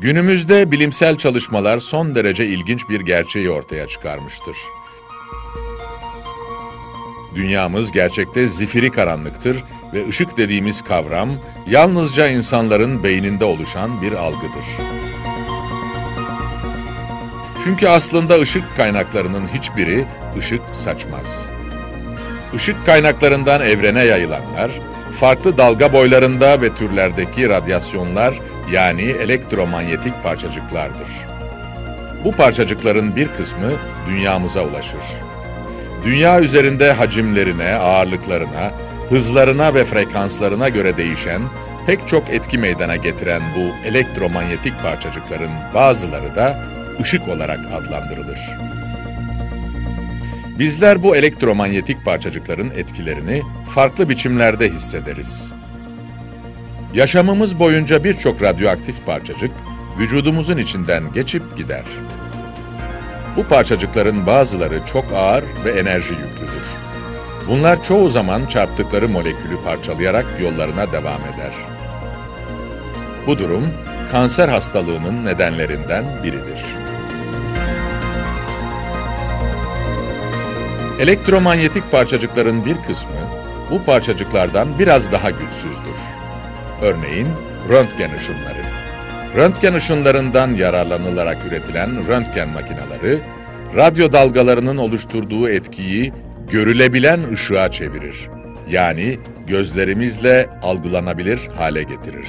Günümüzde bilimsel çalışmalar son derece ilginç bir gerçeği ortaya çıkarmıştır. Dünyamız gerçekte zifiri karanlıktır ve ışık dediğimiz kavram yalnızca insanların beyninde oluşan bir algıdır. Çünkü aslında ışık kaynaklarının hiçbiri ışık saçmaz. Işık kaynaklarından evrene yayılanlar, farklı dalga boylarında ve türlerdeki radyasyonlar yani elektromanyetik parçacıklardır. Bu parçacıkların bir kısmı dünyamıza ulaşır. Dünya üzerinde hacimlerine, ağırlıklarına, hızlarına ve frekanslarına göre değişen, pek çok etki meydana getiren bu elektromanyetik parçacıkların bazıları da ışık olarak adlandırılır. Bizler bu elektromanyetik parçacıkların etkilerini farklı biçimlerde hissederiz. Yaşamımız boyunca birçok radyoaktif parçacık vücudumuzun içinden geçip gider. Bu parçacıkların bazıları çok ağır ve enerji yüklüdür. Bunlar çoğu zaman çarptıkları molekülü parçalayarak yollarına devam eder. Bu durum kanser hastalığının nedenlerinden biridir. Elektromanyetik parçacıkların bir kısmı bu parçacıklardan biraz daha güçsüzdür. Örneğin röntgen ışınları. Röntgen ışınlarından yararlanılarak üretilen röntgen makineleri, radyo dalgalarının oluşturduğu etkiyi görülebilen ışığa çevirir. Yani gözlerimizle algılanabilir hale getirir.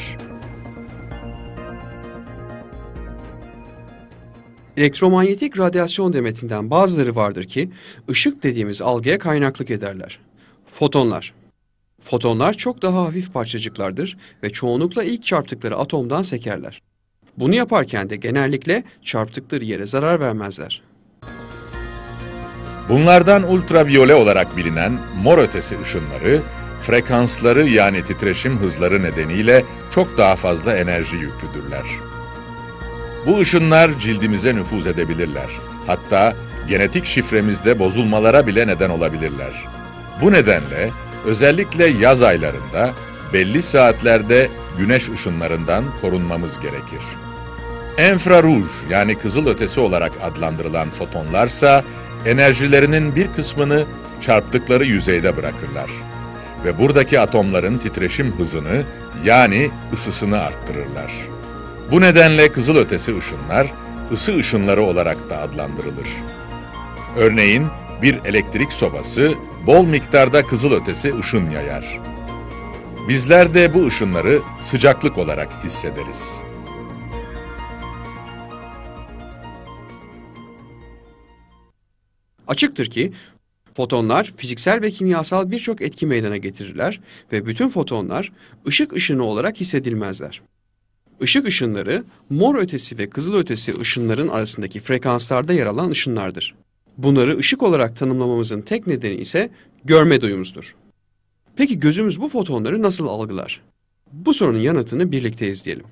Elektromanyetik radyasyon demetinden bazıları vardır ki ışık dediğimiz algıya kaynaklık ederler. Fotonlar. Fotonlar çok daha hafif parçacıklardır ve çoğunlukla ilk çarptıkları atomdan sekerler. Bunu yaparken de genellikle çarptıkları yere zarar vermezler. Bunlardan ultraviyole olarak bilinen mor ötesi ışınları, frekansları yani titreşim hızları nedeniyle çok daha fazla enerji yüklüdürler. Bu ışınlar cildimize nüfuz edebilirler. Hatta genetik şifremizde bozulmalara bile neden olabilirler. Bu nedenle özellikle yaz aylarında belli saatlerde güneş ışınlarından korunmamız gerekir. Enfraruj yani kızıl ötesi olarak adlandırılan fotonlarsa enerjilerinin bir kısmını çarptıkları yüzeyde bırakırlar ve buradaki atomların titreşim hızını yani ısısını arttırırlar. Bu nedenle kızıl ötesi ışınlar ısı ışınları olarak da adlandırılır. Örneğin bir elektrik sobası bol miktarda kızıl ötesi ışın yayar. Bizler de bu ışınları sıcaklık olarak hissederiz. Açıktır ki fotonlar fiziksel ve kimyasal birçok etki meydana getirirler ve bütün fotonlar ışık ışını olarak hissedilmezler. Işık ışınları mor ötesi ve kızıl ötesi ışınların arasındaki frekanslarda yer alan ışınlardır. Bunları ışık olarak tanımlamamızın tek nedeni ise görme duyumuzdur. Peki gözümüz bu fotonları nasıl algılar? Bu sorunun yanıtını birlikte izleyelim.